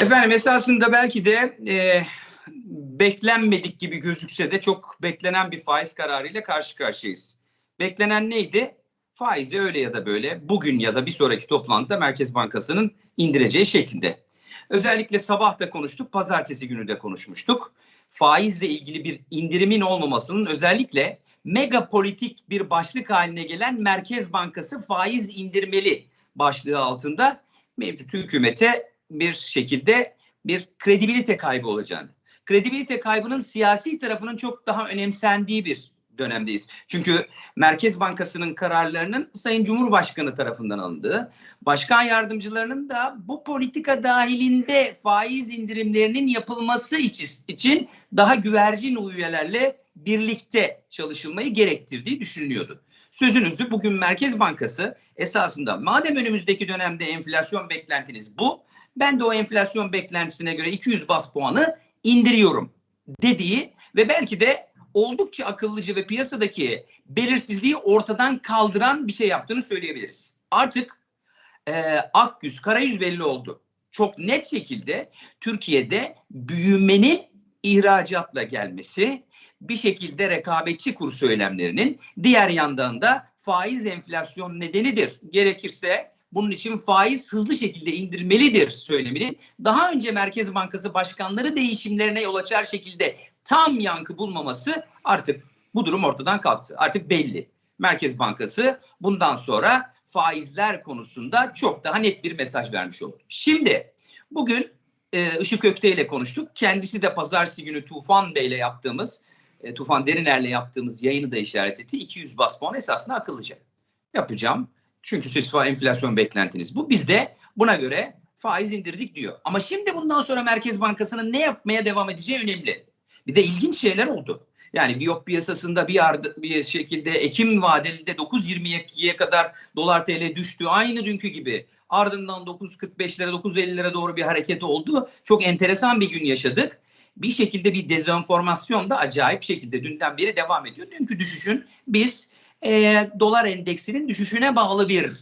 Efendim esasında belki de e, beklenmedik gibi gözükse de çok beklenen bir faiz kararıyla karşı karşıyayız. Beklenen neydi? Faizi öyle ya da böyle bugün ya da bir sonraki toplantıda Merkez Bankası'nın indireceği şeklinde. Özellikle sabah da konuştuk, pazartesi günü de konuşmuştuk. Faizle ilgili bir indirimin olmamasının özellikle mega politik bir başlık haline gelen Merkez Bankası faiz indirmeli başlığı altında mevcut hükümete bir şekilde bir kredibilite kaybı olacağını. Kredibilite kaybının siyasi tarafının çok daha önemsendiği bir dönemdeyiz. Çünkü Merkez Bankası'nın kararlarının Sayın Cumhurbaşkanı tarafından alındığı, başkan yardımcılarının da bu politika dahilinde faiz indirimlerinin yapılması için daha güvercin üyelerle birlikte çalışılmayı gerektirdiği düşünülüyordu. Sözünüzü bugün Merkez Bankası esasında madem önümüzdeki dönemde enflasyon beklentiniz bu, ben de o enflasyon beklentisine göre 200 bas puanı indiriyorum dediği ve belki de oldukça akıllıca ve piyasadaki belirsizliği ortadan kaldıran bir şey yaptığını söyleyebiliriz. Artık e, ak yüz, kara yüz belli oldu. Çok net şekilde Türkiye'de büyümenin ihracatla gelmesi, bir şekilde rekabetçi kur söylemlerinin diğer yandan da faiz enflasyon nedenidir. Gerekirse bunun için faiz hızlı şekilde indirmelidir söyleminin daha önce Merkez Bankası başkanları değişimlerine yol açar şekilde tam yankı bulmaması artık bu durum ortadan kalktı. Artık belli. Merkez Bankası bundan sonra faizler konusunda çok daha net bir mesaj vermiş oldu. Şimdi bugün e, Işık Ökte ile konuştuk. Kendisi de pazartesi günü Tufan Bey ile yaptığımız, e, Tufan Deriner'le yaptığımız yayını da işaret etti. 200 bas puan esasında akıllıca. Yapacağım. Çünkü siz enflasyon beklentiniz bu. Biz de buna göre faiz indirdik diyor. Ama şimdi bundan sonra Merkez Bankası'nın ne yapmaya devam edeceği önemli. Bir de ilginç şeyler oldu. Yani Viyop piyasasında bir, bir şekilde Ekim vadeli de 9.22'ye kadar dolar TL düştü. Aynı dünkü gibi. Ardından 9.45'lere 9.50'lere doğru bir hareket oldu. Çok enteresan bir gün yaşadık. Bir şekilde bir dezenformasyon da acayip şekilde dünden beri devam ediyor. Dünkü düşüşün biz e, dolar endeksinin düşüşüne bağlı bir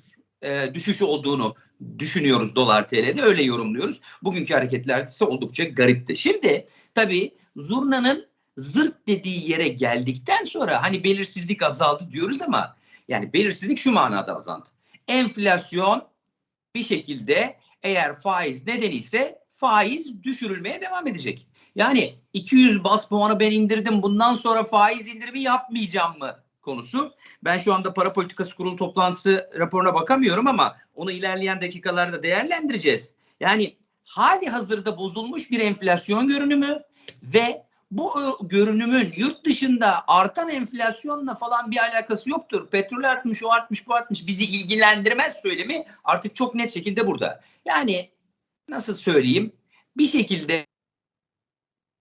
e, düşüş olduğunu düşünüyoruz dolar TL'de öyle yorumluyoruz. Bugünkü hareketler ise oldukça garipti. Şimdi tabii zurnanın zırt dediği yere geldikten sonra hani belirsizlik azaldı diyoruz ama yani belirsizlik şu manada azaldı. Enflasyon bir şekilde eğer faiz nedeni ise faiz düşürülmeye devam edecek. Yani 200 bas puanı ben indirdim bundan sonra faiz indirimi yapmayacağım mı konusu. Ben şu anda para politikası kurulu toplantısı raporuna bakamıyorum ama onu ilerleyen dakikalarda değerlendireceğiz. Yani hali hazırda bozulmuş bir enflasyon görünümü ve bu e, görünümün yurt dışında artan enflasyonla falan bir alakası yoktur. Petrol artmış, o artmış, bu artmış. Bizi ilgilendirmez söylemi artık çok net şekilde burada. Yani nasıl söyleyeyim? Bir şekilde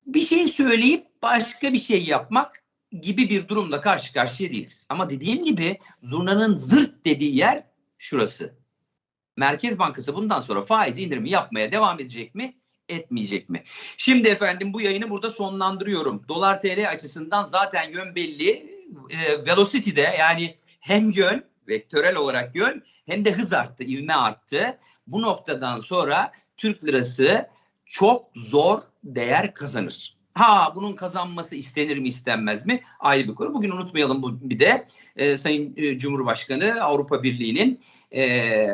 bir şey söyleyip başka bir şey yapmak gibi bir durumla karşı karşıya değiliz. Ama dediğim gibi zurnanın zırt dediği yer şurası. Merkez Bankası bundan sonra faiz indirimi yapmaya devam edecek mi? etmeyecek mi? Şimdi efendim bu yayını burada sonlandırıyorum. Dolar TL açısından zaten yön belli. E, Velocity'de yani hem yön, vektörel olarak yön hem de hız arttı, ivme arttı. Bu noktadan sonra Türk lirası çok zor değer kazanır. Ha bunun kazanması istenir mi istenmez mi ayrı bir konu. Bugün unutmayalım bu bir de e, Sayın Cumhurbaşkanı Avrupa Birliği'nin e,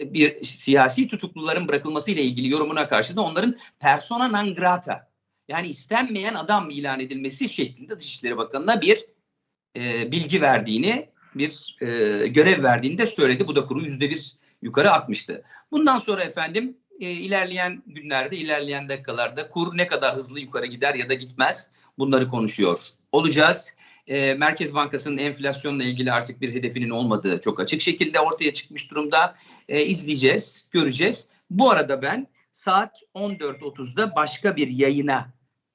bir siyasi tutukluların bırakılması ile ilgili yorumuna karşı da onların persona non grata yani istenmeyen adam ilan edilmesi şeklinde Dışişleri Bakanı'na bir e, bilgi verdiğini, bir e, görev verdiğini de söyledi. Bu da kuru yüzde bir yukarı atmıştı. Bundan sonra efendim e, ilerleyen günlerde, ilerleyen dakikalarda kur ne kadar hızlı yukarı gider ya da gitmez bunları konuşuyor olacağız e, Merkez Bankası'nın enflasyonla ilgili artık bir hedefinin olmadığı çok açık şekilde ortaya çıkmış durumda. E, izleyeceğiz, göreceğiz. Bu arada ben saat 14.30'da başka bir yayına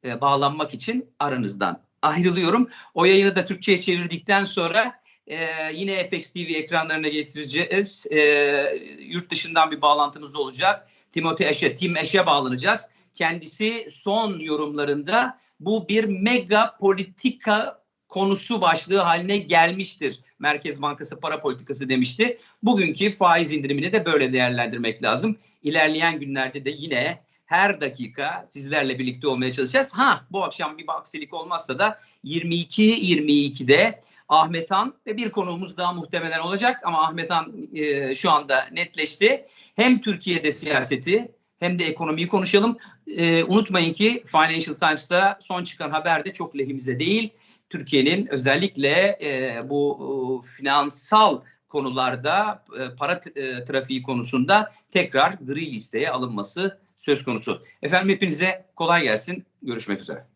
e, bağlanmak için aranızdan ayrılıyorum. O yayını da Türkçe'ye çevirdikten sonra e, yine FX TV ekranlarına getireceğiz. E, yurt dışından bir bağlantımız olacak. Timothy Eşe, Tim Eşe bağlanacağız. Kendisi son yorumlarında bu bir mega politika konusu başlığı haline gelmiştir. Merkez Bankası para politikası demişti. Bugünkü faiz indirimini de böyle değerlendirmek lazım. İlerleyen günlerde de yine her dakika sizlerle birlikte olmaya çalışacağız. Ha bu akşam bir aksilik olmazsa da 22-22'de Ahmet Han ve bir konuğumuz daha muhtemelen olacak ama Ahmet Han e, şu anda netleşti. Hem Türkiye'de siyaseti hem de ekonomiyi konuşalım. E, unutmayın ki Financial Times'ta son çıkan haber de çok lehimize değil. Türkiye'nin özellikle e, bu e, finansal konularda e, para e, trafiği konusunda tekrar gri listeye alınması söz konusu. Efendim hepinize kolay gelsin. Görüşmek üzere.